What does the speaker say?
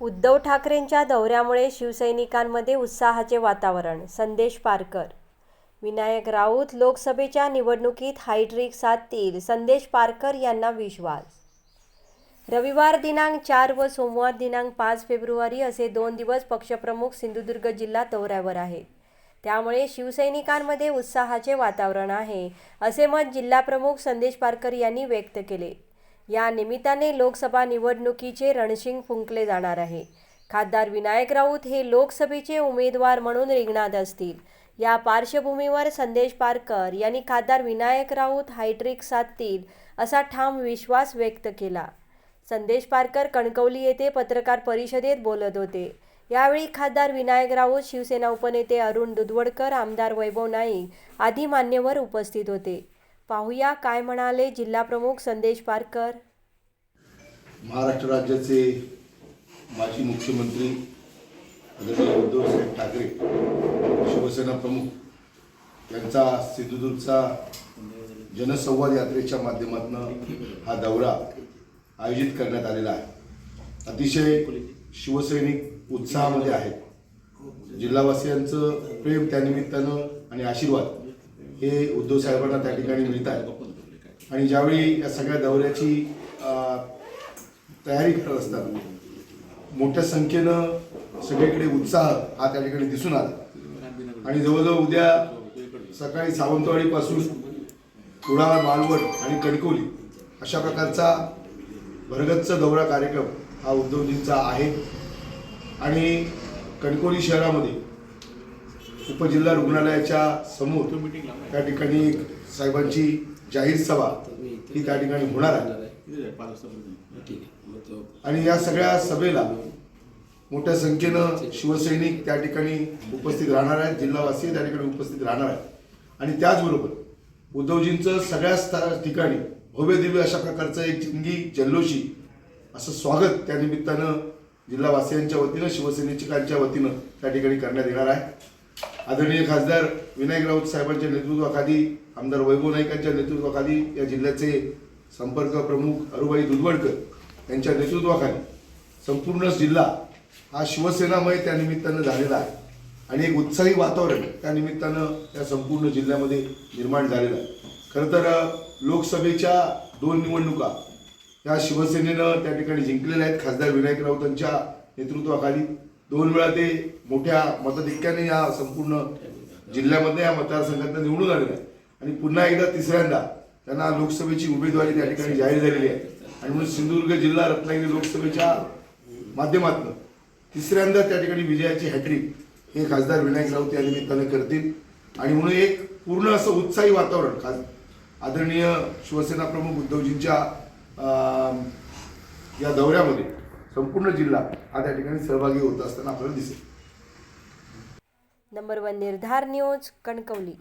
उद्धव ठाकरेंच्या दौऱ्यामुळे शिवसैनिकांमध्ये उत्साहाचे वातावरण. संदेश पारकर. विनायक राऊत लोकसभेच्या निवडणुकीत हायट्रिक साधतील. संदेश पारकर यांना विश्वास. रविवार दिनांक चार व सोमवार दिनांक पाच फेब्रुवारी असे दोन दिवस पक्षप्रमुख सिंधुदुर्ग जिल्हा दौऱ्यावर आहेत. त्यामुळे शिवसैनिकांमध्ये उत्साहाचे वातावरण आहे असे मत जिल्हाप्रमुख संदेश पारकर यांनी व्यक्त केले. या निमित्ताने लोकसभा निवडणुकीचे रणशिंग फुंकले जाणार आहे. खासदार विनायक राऊत हे लोकसभेचे उमेदवार म्हणून रिंगणात असतील. या पार्श्वभूमीवर संदेश पारकर यांनी खासदार विनायक राऊत हायट्रिक साधतील असा ठाम विश्वास व्यक्त केला. संदेश पारकर कणकवली येथे पत्रकार परिषदेत बोलत होते. यावेळी खासदार विनायक राऊत शिवसेना उपनेते अरुण दुधवडकर आमदार वैभव नाईक आदी मान्यवर उपस्थित होते. पाहूया काय म्हणाले जिल्हाप्रमुख संदेश पारकर. महाराष्ट्र राज्याचे माजी मुख्यमंत्री उद्धव साहेब ठाकरे शिवसेना प्रमुख यांचा सिंधुदुर्गचा जनसंवाद यात्रेच्या माध्यमातून हा दौरा आयोजित करण्यात आलेला आहे. अतिशय शिवसैनिक उत्साहामध्ये आहेत. जिल्हावासियांचं प्रेम त्यानिमित्तानं आणि आशीर्वाद हे उद्धव साहेबांना त्या ठिकाणी मिळत आहे आणि ज्यावेळी या सगळ्या दौऱ्याची तयारी करत असतात मोठ्या संख्येनं सगळीकडे उत्साह हा त्या ठिकाणी दिसून आला. आणि जवळजवळ उद्या सकाळी सावंतवाडीपासून कुडाळ मालवण आणि कणकवली अशा प्रकारचा भरगच्च दौरा कार्यक्रम हा उद्धवजींचा आहे. आणि कणकवली शहरामध्ये उपजिल्हा रुग्णालयाच्या समोर त्या ठिकाणी साहेबांची जाहीर सभा ही त्या ठिकाणी होणार आहे. आणि या सगळ्या सभेला मोठ्या संख्येनं शिवसैनिक त्या ठिकाणी उपस्थित राहणार आहेत जिल्हावासी त्या ठिकाणी उपस्थित राहणार आहेत. आणि त्याचबरोबर उद्धवजींचं सगळ्या ठिकाणी भव्य दिव्य अशा प्रकारचं एक जिंगी जल्लोषी असं स्वागत त्या निमित्तानं जिल्हावासियांच्या वतीनं शिवसैनिकांच्या वतीनं त्या ठिकाणी करण्यात येणार आहे. आदरणीय खासदार विनायक राऊत साहेबांच्या नेतृत्वाखाली आमदार वैभव नाईकांच्या नेतृत्वाखाली या जिल्ह्याचे संपर्क प्रमुख अरुबाई दुधवडकर यांच्या नेतृत्वाखाली संपूर्ण जिल्हा हा शिवसेनामय त्या निमित्तानं झालेला आहे. आणि एक उत्साही वातावरण त्या निमित्तानं या संपूर्ण जिल्ह्यामध्ये निर्माण झालेलं आहे. खरं तर लोकसभेच्या दोन निवडणुका या शिवसेनेनं त्या ठिकाणी जिंकलेल्या आहेत खासदार विनायक राऊतांच्या नेतृत्वाखाली. दोन वेळा ते मोठ्या मताधिक्याने या संपूर्ण जिल्ह्यामध्ये या मतदारसंघात निवडून आलेले आहे आणि पुन्हा एकदा तिसऱ्यांदा त्यांना लोकसभेची उमेदवारी त्या ठिकाणी जाहीर झालेली आहे. आणि म्हणून सिंधुदुर्ग जिल्हा रत्नागिरी लोकसभेच्या माध्यमातून तिसऱ्यांदा त्या ठिकाणी विजयाची हॅट्रिक हे खासदार विनायक राऊत या निमित्तानं करतील. आणि म्हणून एक पूर्ण असं उत्साही वातावरण खास आदरणीय शिवसेना प्रमुख उद्धवजींच्या या दौऱ्यामध्ये संपूर्ण जिल्हा हा त्या ठिकाणी सहभागी होत असताना आपल्याला दिसेल. Number one Nirdhar news Kankavli.